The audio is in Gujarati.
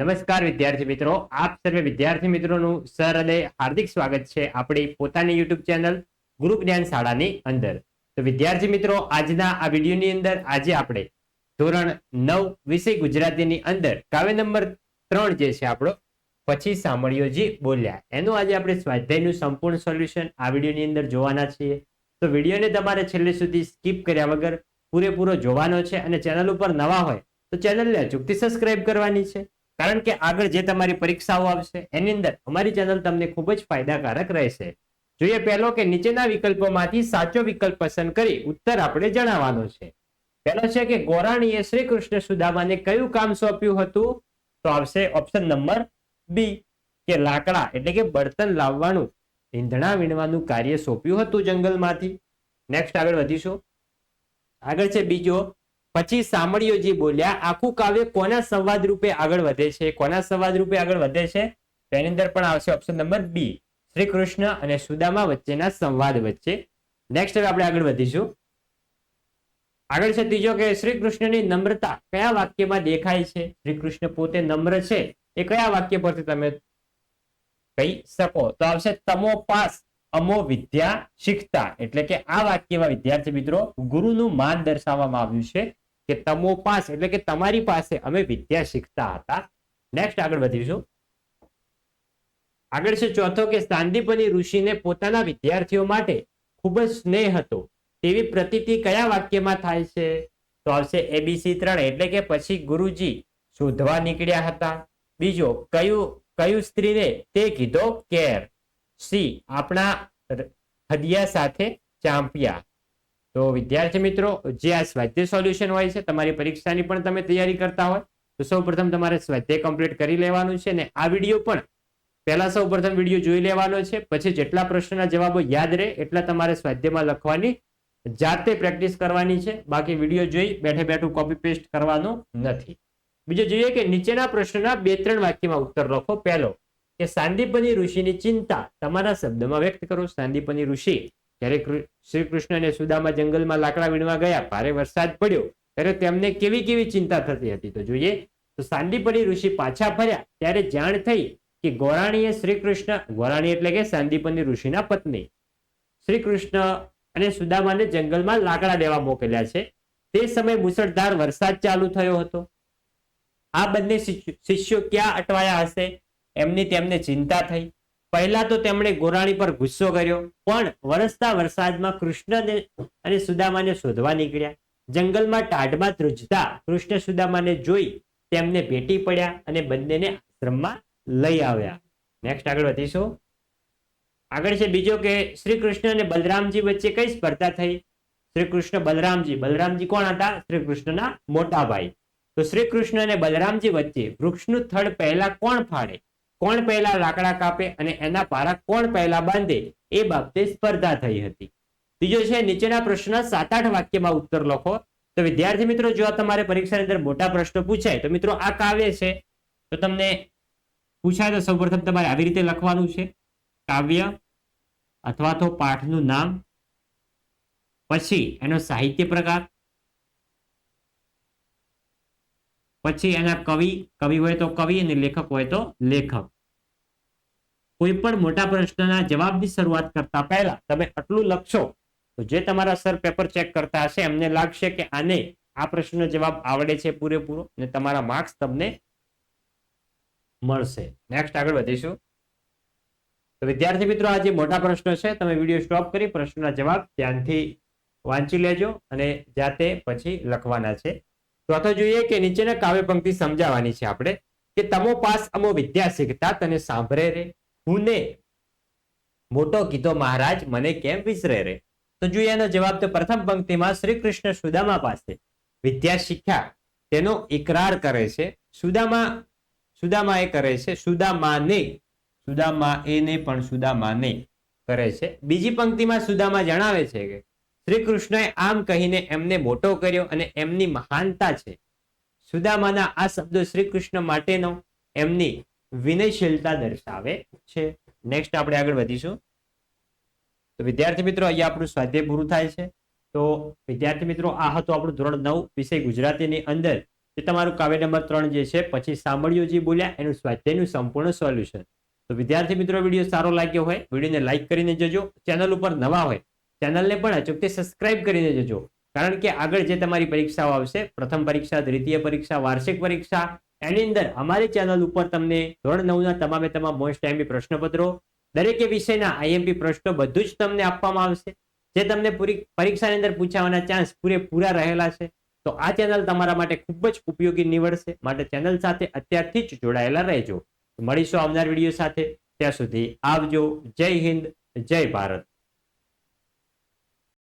નમસ્કાર વિદ્યાર્થી મિત્રો. આપ સર્વે વિદ્યાર્થી મિત્રોનું સહૃદય હાર્દિક સ્વાગત છે આપણી પોતાની યુટ્યુબ ચેનલ ગુરુ જ્ઞાન શાળાની અંદર. તો વિદ્યાર્થી મિત્રો, આજના આ વિડીયોની અંદર આજે આપણે ધોરણ નવ વિષય ગુજરાતીની અંદર કાવ્ય નંબર ત્રણ જે છે આપણો, પછી સાંભળ્યો જી બોલ્યા. એનું આજે આપણે સ્વાધ્યાયનું સંપૂર્ણ સોલ્યુશન આ વિડીયોની અંદર જોવાના છીએ. તો વિડીયોને તમારે છેલ્લે સુધી સ્કીપ કર્યા વગર પૂરેપૂરો જોવાનો છે અને ચેનલ ઉપર નવા હોય તો ચેનલને અચૂકથી સબસ્ક્રાઇબ કરવાની છે. કારણ કે આગળ જે તમારી પરીક્ષાઓ આવશે, એની અંદર અમારી ચેનલ તમને ખૂબ જ ફાયદાકારક રહેશે. જોઈએ પહેલો કે નીચેના વિકલ્પોમાંથી સાચો વિકલ્પ પસંદ કરી ઉત્તર આપણે જણાવવાનો છે. પહેલો છે કે ગોરાણીએ શ્રી કૃષ્ણ સુદામાને કયું કામ સોંપ્યું હતું? તો આવશે ઓપ્શન નંબર બી કે લાકડા, એટલે કે બળતણ લાવવાનું. ઈંધણા વીણવાનું કાર્ય સોંપ્યું હતું જંગલમાંથી. નેક્સ્ટ આગળ વધીશું. આગળ છે બીજો પછી સાંભળ્યોજી બોલ્યા, આખું કાવ્ય કોના સંવાદ રૂપે આગળ વધે છે? કોના સંવાદ રૂપે આગળ વધે છે? તેની અંદર પણ આવશે option number B Shri Krishna અને સુદામા વચ્ચેના સંવાદ વચ્ચે. નેક્સ્ટ હવે આપણે આગળ વધીશું. આગળ છે ત્રીજો કે શ્રી કૃષ્ણની નમ્રતા કયા વાક્યમાં દેખાય છે? શ્રી કૃષ્ણ પોતે નમ્ર છે. એ કયા વાક્ય પરથી તમે કહી શકો? તો આવશે તમો પાસ અમો વિદ્યા શીખતા. એટલે કે આ વાક્યમાં વિદ્યાર્થી મિત્રો ગુરુનું માન દર્શાવવામાં આવ્યું છે. કે તમો પાસ, એટલે કે તમારી પાસે અમે વિદ્યા શીખતા હતા. નેક્સ્ટ આગળ વધીશું. આગળ છે ચોથો કે સાંદીપની ઋષિને પોતાના વિદ્યાર્થીઓ માટે ખૂબ જ સ્નેહ હતો. તેવી પ્રતીતિ કયા વાક્યમાં થાય છે? તો આવશે એબીસી ત્રણ, એટલે કે પછી ગુરુજી શોધવા નીકળ્યા હતા. બીજો, કયું કયું સ્ત્રીને તે કીધો? કેર. સી આપણા હદિયા સાથે ચાંપ્યા. તો વિદ્યાર્થી મિત્રો, જે આ સ્વાધ્યાય સોલ્યુશન હોય છે, તમારી પરીક્ષાની પણ તમે તૈયારી કરતા હોય, તો સૌ તમારે સ્વાધ્યાય કમ્પ્લીટ કરી લેવાનું છે ને આ વીડિયો પણ પહેલા સૌ પ્રથમ જોઈ લેવાનો છે. પછી જેટલા પ્રશ્નના જવાબો યાદ રહે, એટલા તમારે સ્વાધ્યાયમાં લખવાની જાતે પ્રેક્ટિસ કરવાની છે. બાકી વીડિયો જોઈ બેઠે બેઠું કોપી પેસ્ટ કરવાનું નથી. બીજું જોઈએ કે નીચેના પ્રશ્નના બે ત્રણ વાક્યમાં ઉત્તર લખો. પહેલો, કે સાંદીપની ઋષિની ચિંતા. તમારા શબ્દમાં વ્યક્ત કરો, સાંદીપની ઋષિ. જ્યારે શ્રી કૃષ્ણ સુદામા જંગલમાં લાકડા વીણવા ગયા, ભારે વરસાદ પડ્યો, ત્યારે તેમને કેવી કેવી ચિંતા થતી હતી? તો જોઈએ, તો સાંદીપની ઋષિ પાછા ફર્યા, ત્યારે જાણ થઈ કે ગોરાણીએ શ્રી કૃષ્ણ ગોરાણી એટલે કે સાંદીપની ઋષિના પત્ની. શ્રી કૃષ્ણ અને સુદામાને જંગલમાં લાકડા દેવા મોકલ્યા છે. તે સમયે મુસળધાર વરસાદ ચાલુ થયો હતો. આ બંને શિષ્યો ક્યાં અટવાયા હશે? એમની તેમને ચિંતા થઈ. પહેલા તો તેમણે ગોરાણી પર ગુસ્સો કર્યો, પણ વરસતા વરસાદમાં કૃષ્ણને અને સુદામાને શોધવા નીકળ્યા. જંગલમાં ટાઢમાં ધ્રુજતા કૃષ્ણ સુદામાને જોઈ તેમને ભેટી પડ્યા અને બંનેને આશ્રમમાં લઈ આવ્યા. નેક્સ્ટ આગળ વધીશું. આગળ છે બીજો કે શ્રી કૃષ્ણ અને બલરામજી વચ્ચે કઈ સ્પર્ધા થઈ? શ્રી કૃષ્ણ, બલરામજી. બલરામજી કોણ હતા? શ્રી કૃષ્ણના મોટા ભાઈ. તો શ્રી કૃષ્ણ અને બલરામજી વચ્ચે વૃક્ષનું થડ પહેલા કોણ ફાડે? કોણ પહેલા લાકડા કાપે અને એના પારા કોણ પહેલા બાંધે એ બાબતે સ્પર્ધા થઈ હતી. ત્રીજો છે, નીચેના પ્રશ્ન સાત આઠ વાક્યમાં ઉત્તર લખો. તો વિદ્યાર્થી મિત્રો, જો તમારે પરીક્ષાની અંદર મોટા પ્રશ્નો પૂછાય, તો મિત્રો આ કાવ્ય છે. તો તમને પૂછાય તો સૌપ્રથમ તમારે આવી રીતે લખવાનું છે. કાવ્ય અથવા તો પાઠનું નામ, પછી એનો સાહિત્ય પ્રકાર પછી એના કવિ કવિ હોય તો કવિ અને લેખક હોય તો લેખક. કોઈ પણ મોટા પ્રશ્નના જવાબની શરૂઆત કરતા પહેલા તમે આટલું લખશો, તો જે તમારા સર પેપર ચેક કરતા હશે, એમને લાગશે કે આને આ પ્રશ્નનો જવાબ આવડે છે પૂરેપૂરો અને તમારા માર્ક્સ તમને મળશે. નેક્સ્ટ આગળ વધીશું. તો વિદ્યાર્થી મિત્રો, આ જે મોટા પ્રશ્નો છે, તમે વીડિયો સ્ટોપ કરી પ્રશ્નના જવાબ ધ્યાનથી વાંચી લેજો અને જાતે પછી લખવાના છે. ચોથો જોઈએ કે નીચેના કાવ્ય પંક્તિ સમજાવવાની છે આપણે, કે તમો પાસ અમો વિદ્યા શીખતા તને સાંભળે રે. હુને મોટો કીધો મહારાજ, મને કેમ વિસરે રે? તો જોઈએ એનો જવાબ તો પ્રથમ પંક્તિમાં શ્રી કૃષ્ણ સુદામા પાસે. વિદ્યા શીખ્યા, તેનો ઇકરાર કરે છે. સુદામા સુદામા એ કરે છે, સુદામાને, સુદામા એને પણ સુદામાને કરે છે. બીજી પંક્તિમાં સુદામા જણાવે છે કે શ્રી કૃષ્ણએ આમ કહીને એમને મોટો કર્યો અને એમની મહાનતા છે. સુદામાના આ શબ્દો શ્રી કૃષ્ણ માટેનો એમની વિનયશીલતા દર્શાવે છે. નેક્સ્ટ આપણે આગળ વધીશું. તો વિદ્યાર્થી મિત્રો, અહીંયા આપણું સ્વાધ્યાય પૂરું થાય છે. તો વિદ્યાર્થી મિત્રો, આ હતું આપણું ધોરણ નવ, વિષય ગુજરાતીની અંદર. જે તમારું કાવ્ય નંબર ત્રણ જે છે, પછી સાંભળ્યું જે બોલ્યા, એનું સ્વાધ્યાયનું સંપૂર્ણ સોલ્યુશન. તો વિદ્યાર્થી મિત્રો, વીડિયો સારો લાગ્યો હોય, વિડીયોને લાઇક કરીને જજો. ચેનલ ઉપર નવા હોય ચેનલને પણ અચૂકથી સબસ્ક્રાઇબ કરીને જજો કારણ કે આગળ જે તમારી પરીક્ષાઓ આવશે, પ્રથમ પરીક્ષા, દ્વિતીય પરીક્ષા, વાર્ષિક પરીક્ષા, એની અંદર અમારી ચેનલ ઉપર તમને ધોરણ નવના તમામે તમામ મોસ્ટ આઈએમપી પ્રશ્નપત્રો, દરેકે વિષયના આઈએમપી પ્રશ્નો બધું જ તમને આપવામાં આવશે. જે તમને પૂરી પરીક્ષાની અંદર પૂછાવાના ચાન્સ પૂરેપૂરા રહેલા છે. તો આ ચેનલ તમારા માટે ખૂબ જ ઉપયોગી નીવડશે. માટે ચેનલ સાથે અત્યારથી જ જોડાયેલા રહેજો. મળીશું આવનાર વીડિયો સાથે. ત્યાં સુધી આવજો. જય હિન્દ. જય ભારત.